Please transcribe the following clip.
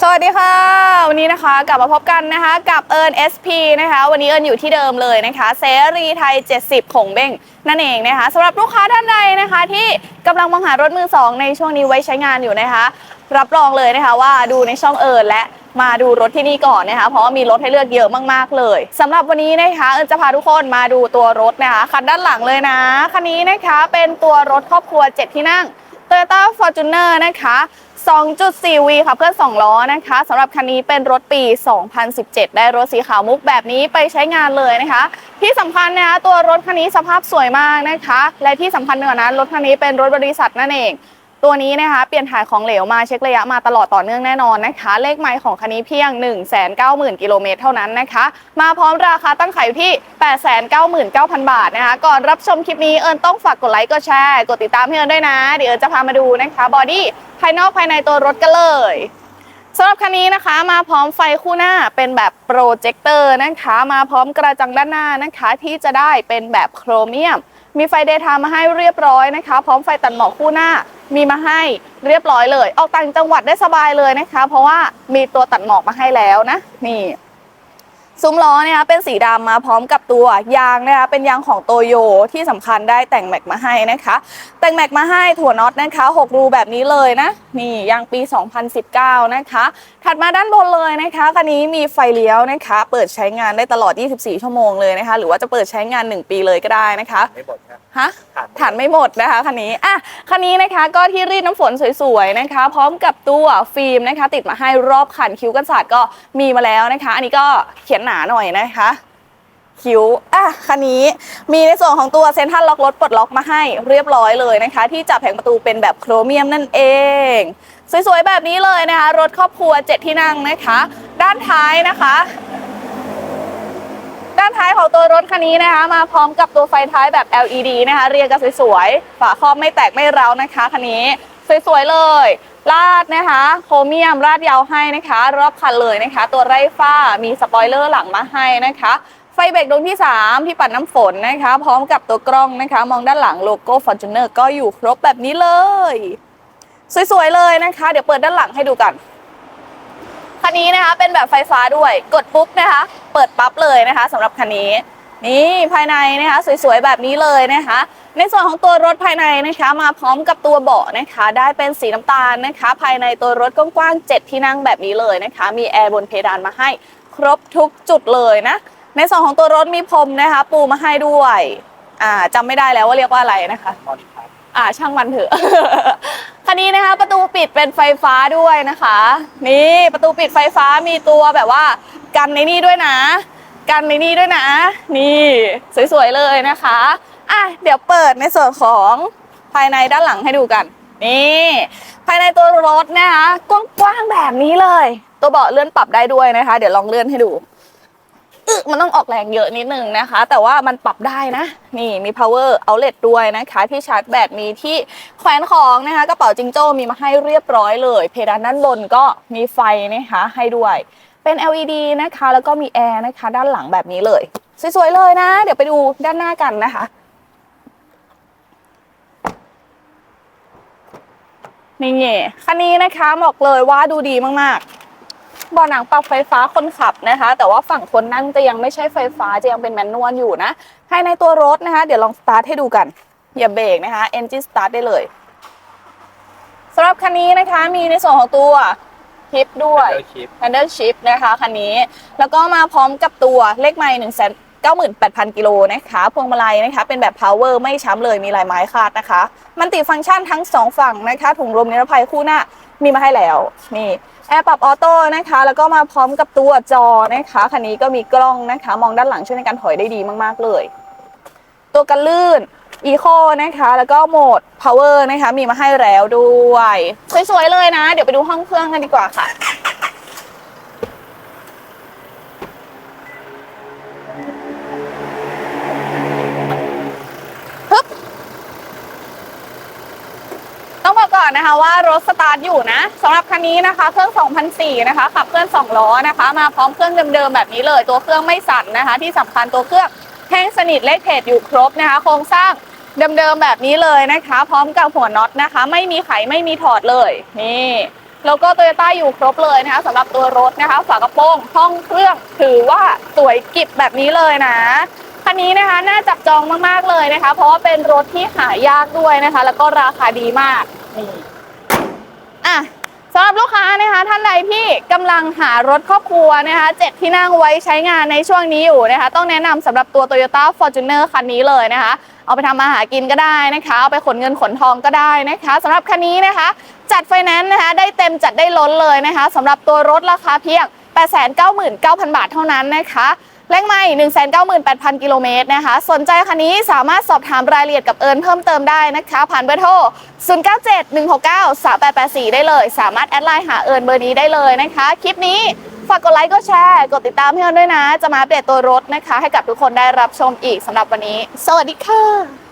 สวัสดีค่ะ วันนี้นะคะกลับมาพบกันนะคะ กับเอิญ SP นะคะ วันนี้เอิญอยู่ที่เดิมเลยนะคะเสรีไทย 70 ของเบ้งนั่นเองนะคะสำหรับลูกค้าท่านใดนะคะ ที่กำลังมองหารถมือสองในช่วงนี้ไว้ใช้งานอยู่นะคะ รับรองเลยนะคะว่าดูในช่องเอิญและมาดูรถที่นี่ก่อนนะคะ เพราะว่ามีรถให้เลือกเยอะมากๆเลยสำหรับวันนี้นะคะเอิญจะพาทุกคนมาดูตัวรถนะคะคันด้านหลังเลยนะคันนี้นะคะเป็นตัวรถครอบครัว 7 ที่นั่ง Toyota Fortuner นะคะ 2.4V ค่ะเพื่อน 2 ล้อนะคะสำหรับคันนี้เป็นรถปี 2017 ได้รถสีขาวมุกแบบนี้ไปใช้งานเลยนะคะ ที่สำคัญนะคะตัวรถคันนี้สภาพสวยมากนะคะ และที่สำคัญเหนือนั้นรถคันนี้เป็นรถบริษัทนั่นเอง ตัวนี้นะคะเปลี่ยนถ่ายของเหลวมาเช็คระยะมาตลอดต่อเนื่องแน่นอนนะคะ เลขไมล์ของคันนี้เพียง 190,000 กิโลเมตรเท่านั้นนะคะ มาพร้อมราคาตั้งขายอยู่ที่ 899,000 บาทนะคะ ก่อนรับชมคลิปนี้เอิญต้องฝากกดไลค์กดแชร์กดติดตามให้เอิญด้วยนะ เดี๋ยวจะพามาดูนะคะบอดี้ภายนอกภายในตัวรถกันเลยสำหรับคันนี้นะคะมาพร้อมไฟคู่หน้าเป็นแบบโปรเจคเตอร์นะคะ มาพร้อมกระจังด้านหน้านะคะ ที่จะได้เป็นแบบโครเมียม มีไฟเดย์ไทม์มาให้เรียบร้อยนะคะ พร้อมไฟตัดหมอกคู่หน้า มีมาให้เรียบร้อยเลย ออกต่างจังหวัดได้สบายเลยนะคะ เพราะว่ามีตัวตัดหมอกมาให้แล้วนะ นี่ ซุ้มล้อเนี่ยเป็นสีดำมาพร้อมกับตัวยางนะคะเป็นยางของโตโยที่สำคัญได้แต่งแม็กมาให้นะคะ แต่งแม็กมาให้ถั่วน็อตนะคะ6รูแบบนี้เลยนะนี่ยางปี 2019 นะคะ ถัดมาด้านบนเลยนะคะคันนี้มีไฟเลี้ยวนะคะ เปิดใช้งานได้ตลอด 24 ชั่วโมงเลยนะคะ หรือว่าจะเปิดใช้งาน 1 ปีเลยก็ได้นะคะไม่หมดครับฮะผ่านฐานไม่หมดนะคะคันนี้อะคันนี้นะคะก็ที่รีดน้ำฝนสวยๆนะคะ พร้อมกับตัวฟิล์มนะคะ ติดมาให้รอบคันคิ้วกันศาสตร์ก็มีมาแล้วนะคะ อันนี้ก็เขียนหนาหน่อยนะคะคิ้วอะคันนี้มีในส่วนของตัวเซ็นทรัลล็อกรถปลดล็อกมาให้เรียบร้อยเลยนะคะ ที่จับแผงประตูเป็นแบบโครเมียมนั่นเอง สวยๆแบบนี้เลยนะคะ รถครอบครัว7ที่นั่งนะคะ ด้านท้ายนะคะ ด้านท้ายของตัวรถคันนี้นะคะ มาพร้อมกับตัวไฟท้ายแบบ LED นะคะ เรียงกันสวยๆฝาครอบไม่แตกไม่เร้านะคะคันนี้สวยๆเลย ลาดนะคะโครเมียมราดยาวให้นะคะ รอบคันเลยนะคะ ตัวไร่ฟ้ามีสปอยเลอร์หลังมาให้นะคะไฟเบรกดวงที่ 3 ที่ปัดน้ำฝนนะคะ พร้อมกับตัวกล้องนะคะ มองด้านหลังโลโก้ Fortuner ก็อยู่ครบแบบนี้เลย สวย ๆ เลยนะคะ เดี๋ยวเปิดด้านหลังให้ดูกันคันนี้นะคะเป็นแบบไฟฟ้าด้วยกดปุ๊บนะคะ เปิดปั๊บเลยนะคะสำหรับคันนี้ นี่ภายในนะคะ สวย ๆ แบบนี้เลยนะคะ ในส่วนของตัวรถภายในนะคะมาพร้อมกับตัวเบาะนะคะ ได้เป็นสีน้ำตาลนะคะ ภายในตัวรถกว้างๆ7ที่นั่งแบบนี้เลยนะคะ มีแอร์บนเพดานมาให้ครบทุกจุดเลยนะ ในส่วนของตัวรถมีพรมนะคะ ปูมาให้ด้วยอ่าจำไม่ได้แล้วว่าเรียกว่าอะไรนะคะมอนิครับอ่าช่างมันเถอะคันนี้นะคะประตูปิดเป็นไฟฟ้าด้วยนะคะ นี่ประตูปิดไฟฟ้ามีตัวแบบว่า กันในนี่ด้วยนะ กันในนี่ด้วยนะ นี่สวยๆเลยนะคะ อะเดี๋ยวเปิดในส่วนของภายในด้านหลังให้ดูกัน นี่ ภายในตัวรถนะคะกว้างๆแบบนี้เลย ตัวเบาะเลื่อนปรับได้ด้วยนะคะ เดี๋ยวลองเลื่อนให้ดูอึมันต้องออกแรงเยอะนิดนึงนะคะ แต่ว่ามันปรับได้นะ นี่มี power outlet ด้วยนะคะที่ชาร์จแบตมีที่แขวนของนะคะกระเป๋าจิงโจ้มีมาให้เรียบร้อยเลย เพดานด้านบนก็มีไฟนะคะให้ด้วย เป็น LED นะคะ แล้วก็มีแอร์นะคะ ด้านหลังแบบนี้เลย สวยๆเลยนะ เดี๋ยวไปดูด้านหน้ากันนะคะ นี่ไงคันนี้นะคะบอกเลยว่าดูดีมากๆเบาะหนังปรับไฟฟ้าคนขับนะคะ แต่ว่าฝั่งคนนั่งจะยังไม่ใช่ไฟฟ้าจะยังเป็นแมนนวลอยู่นะภายในตัวรถนะคะ เดี๋ยวลองสตาร์ทให้ดูกันอย่าเบรกนะคะ engine start ได้เลยสำหรับคันนี้นะคะมีในส่วนของตัวฮิปด้วยเดอร์ชิป Handle Shift นะคะคันนี้ แล้วก็มาพร้อมกับตัวเลขไม้1 9 8 0 0 0 กิโลนะคะพวงมาลัยนะคะเป็นแบบ power ไม่ช้ำเลยมีลายไม้คาดนะคะ มันติฟังก์ชันทั้งสองฝั่งนะคะถุงลมนิรภัยคู่หน้ามีมาให้แล้วนี่แอร์ปรับออโต้นะคะ แล้วก็มาพร้อมกับตัวจอนะคะคันนี้ก็มีกล้องนะคะ มองด้านหลังช่วยในการถอยได้ดีมาก ๆ เลย ตัวกันลื่น Eco นะคะ แล้วก็โหมด Power นะคะ มีมาให้แล้วด้วย สวย ๆ เลยนะ เดี๋ยวไปดูห้องเครื่องกันดีกว่าค่ะ นะคะว่ารถสตาร์ทอยู่นะสำหรับคันนี้นะคะ เครื่อง2004นะคะขับเคลื่อน2ล้อนะคะ มาพร้อมเครื่องเดิมๆแบบนี้เลย ตัวเครื่องไม่สั่นนะคะ ที่สำคัญตัวเครื่องแห้งสนิทเลขเพจอยู่ครบนะคะ โครงสร้างเดิมๆแบบนี้เลยนะคะ พร้อมกับหัวน็อตนะคะ ไม่มีไขไม่มีถอดเลยนี่แล้วก็โตโยต้าอยู่ครบเลยนะคะสำหรับตัวรถนะคะ ฝากระโปรงห้องเครื่องถือว่าสวยกิบแบบนี้เลยนะคันนี้นะคะน่าจับจองมากๆเลยนะคะ เพราะว่าเป็นรถที่หายากด้วยนะคะ แล้วก็ราคาดีมาก นี่อะสำหรับลูกค้านะคะท่านใดที่กำลังหารถครอบครัวนะคะเจ็ดที่นั่งไว้ใช้งานในช่วงนี้อยู่นะคะ ต้องแนะนำสำหรับตัว Toyota Fortuner คันนี้เลยนะคะ เอาไปทำมาหากินก็ได้นะคะ เอาไปขนเงินขนทองก็ได้นะคะสำหรับคันนี้นะคะ จัดไฟแนนซ์นะคะได้เต็มจัดได้ล้นเลยนะคะสำหรับตัวรถราคาเพียง 899,000 บาทเท่านั้นนะคะ แรงไม่198,000 กิโลเมตรนะคะ สนใจคันนี้สามารถสอบถามรายละเอียดกับเอิญเพิ่มเติมได้นะคะ ผ่านเบอร์โทร 0971693884 ได้เลย สามารถแอดไลน์หาเอิญเบอร์นี้ได้เลยนะคะ คลิปนี้ฝากกดไลค์กดแชร์ กดติดตามให้เอิญด้วยนะ จะมาอัปเดตตัวรถนะคะ ให้กับทุกคนได้รับชมอีกสำหรับวันนี้ สวัสดีค่ะ